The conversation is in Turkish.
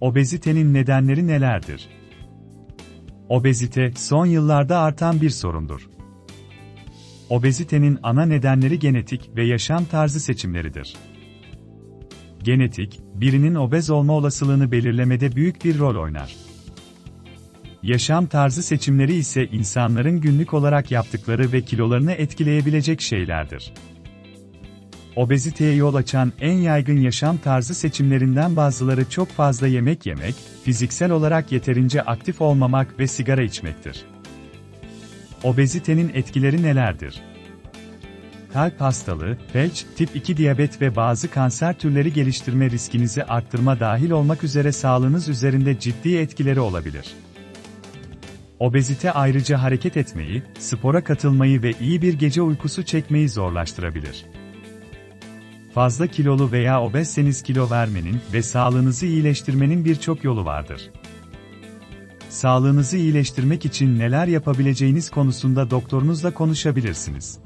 Obezitenin nedenleri nelerdir? Obezite, son yıllarda artan bir sorundur. Obezitenin ana nedenleri genetik ve yaşam tarzı seçimleridir. Genetik, birinin obez olma olasılığını belirlemede büyük bir rol oynar. Yaşam tarzı seçimleri ise insanların günlük olarak yaptıkları ve kilolarını etkileyebilecek şeylerdir. Obeziteye yol açan en yaygın yaşam tarzı seçimlerinden bazıları çok fazla yemek yemek, fiziksel olarak yeterince aktif olmamak ve sigara içmektir. Obezitenin etkileri nelerdir? Kalp hastalığı, felç, tip 2 diyabet ve bazı kanser türleri geliştirme riskinizi arttırma dahil olmak üzere sağlığınız üzerinde ciddi etkileri olabilir. Obezite ayrıca hareket etmeyi, spora katılmayı ve iyi bir gece uykusu çekmeyi zorlaştırabilir. Fazla kilolu veya obezseniz kilo vermenin ve sağlığınızı iyileştirmenin birçok yolu vardır. Sağlığınızı iyileştirmek için neler yapabileceğiniz konusunda doktorunuzla konuşabilirsiniz.